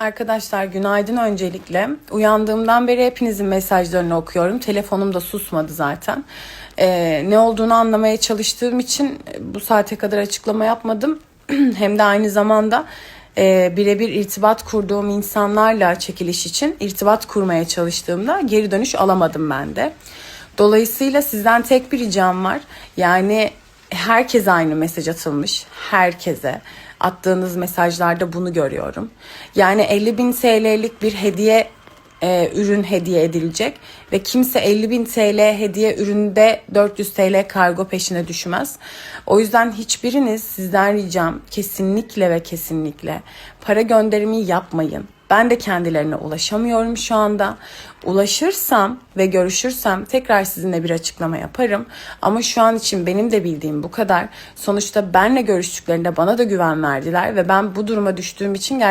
Arkadaşlar günaydın öncelikle. Uyandığımdan beri hepinizin mesajlarını okuyorum. Telefonum da susmadı zaten. Ee, ne olduğunu anlamaya çalıştığım için bu saate kadar açıklama yapmadım. Hem de aynı zamanda e, birebir irtibat kurduğum insanlarla çekiliş için irtibat kurmaya çalıştığımda geri dönüş alamadım ben de. Dolayısıyla sizden tek bir ricam var. Yani herkese aynı mesaj atılmış. Herkese. Attığınız mesajlarda bunu görüyorum. Yani 50 bin TL'lik bir hediye e, ürün hediye edilecek ve kimse 50 bin TL hediye üründe 400 TL kargo peşine düşmez. O yüzden hiçbiriniz sizden ricam kesinlikle ve kesinlikle para gönderimi yapmayın. Ben de kendilerine ulaşamıyorum şu anda. Ulaşırsam ve görüşürsem tekrar sizinle bir açıklama yaparım. Ama şu an için benim de bildiğim bu kadar. Sonuçta benle görüştüklerinde bana da güven verdiler ve ben bu duruma düştüğüm için gerçekten